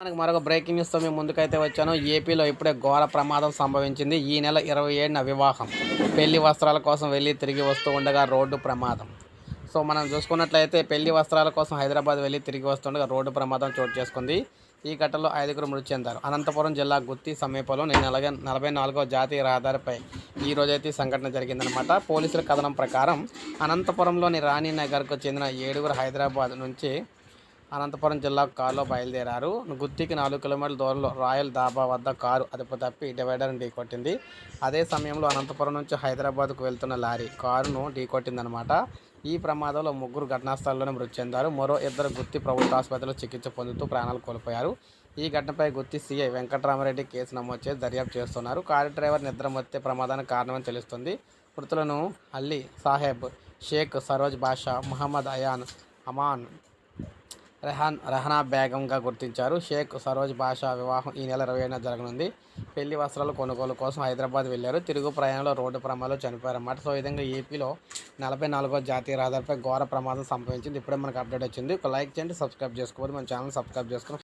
మనకు మరొక బ్రేకింగ్ న్యూస్తో మేము ముందుకైతే వచ్చాను. ఏపీలో ఇప్పుడే ఘోర ప్రమాదం సంభవించింది. ఈ నెల ఇరవై ఏడున వివాహం. పెళ్ళి వస్త్రాల కోసం వెళ్ళి తిరిగి వస్తూ ఉండగా రోడ్డు ప్రమాదం. సో మనం చూసుకున్నట్లయితే పెళ్ళి వస్త్రాల కోసం హైదరాబాద్ వెళ్ళి తిరిగి వస్తుండగా రోడ్డు ప్రమాదం చోటు చేసుకుంది. ఈ ఘటనలో ఐదుగురు మృతి చెందారు. అనంతపురం జిల్లా గుత్తి సమీపంలో నిన్న అలాగే నలభై నాలుగో జాతీయ రహదారిపై ఈ రోజైతే ఈ సంఘటన జరిగిందనమాట పోలీసుల కథనం ప్రకారం అనంతపురంలోని రాణి నగర్కు చెందిన ఏడుగురు హైదరాబాద్ నుంచి అనంతపురం జిల్లా కారులో బయలుదేరారు. గుత్తికి నాలుగు కిలోమీటర్ల దూరంలో రాయల్ దాబా వద్ద కారు అదుపు తప్పి డివైడర్ను ఢీకొట్టింది. అదే సమయంలో అనంతపురం నుంచి హైదరాబాద్కు వెళ్తున్న లారీ కారును ఢీకొట్టిందనమాట. ఈ ప్రమాదంలో ముగ్గురు ఘటనాస్థలంలోనే మృతి చెందారు. మరో ఇద్దరు గుత్తి ప్రభుత్వ ఆసుపత్రిలో చికిత్స పొందుతూ ప్రాణాలు కోల్పోయారు. ఈ ఘటనపై గుత్తి సీఐ వెంకటరామరెడ్డి కేసు నమోదు చేసి దర్యాప్తు చేస్తున్నారు. కారు డ్రైవర్ నిద్రమత్తే ప్రమాదానికి కారణమని తెలుస్తుంది. మృతులను అల్లీ సాహెబ్ షేక్ సరోజ్ బాషా మహమ్మద్ అయాన్ అమాన్ రెహాన్ రెహనా బేగంగా గుర్తించారు. షేక్ సరోజ్ బాషా వివాహం ఈ నెల ఇరవై ఏడున జరగనుంది. పెళ్ళి వస్త్రాల కొనుగోలు కోసం హైదరాబాద్ వెళ్ళారు. తిరుగు ప్రయాణంలో రోడ్డు ప్రమాదంలో చనిపోయారన్నమాట. సో ఈ విధంగా ఏపీలో నలభై నాలుగో జాతీయ రహదారిపై ఘోర ప్రమాదం సంభవించింది. ఇప్పుడే మనకు అప్డేట్ వచ్చింది. ఒక లైక్ చేయండి సబ్స్క్రైబ్ చేసుకోవాలి మన ఛానల్ సబ్స్క్రైబ్ చేసుకుని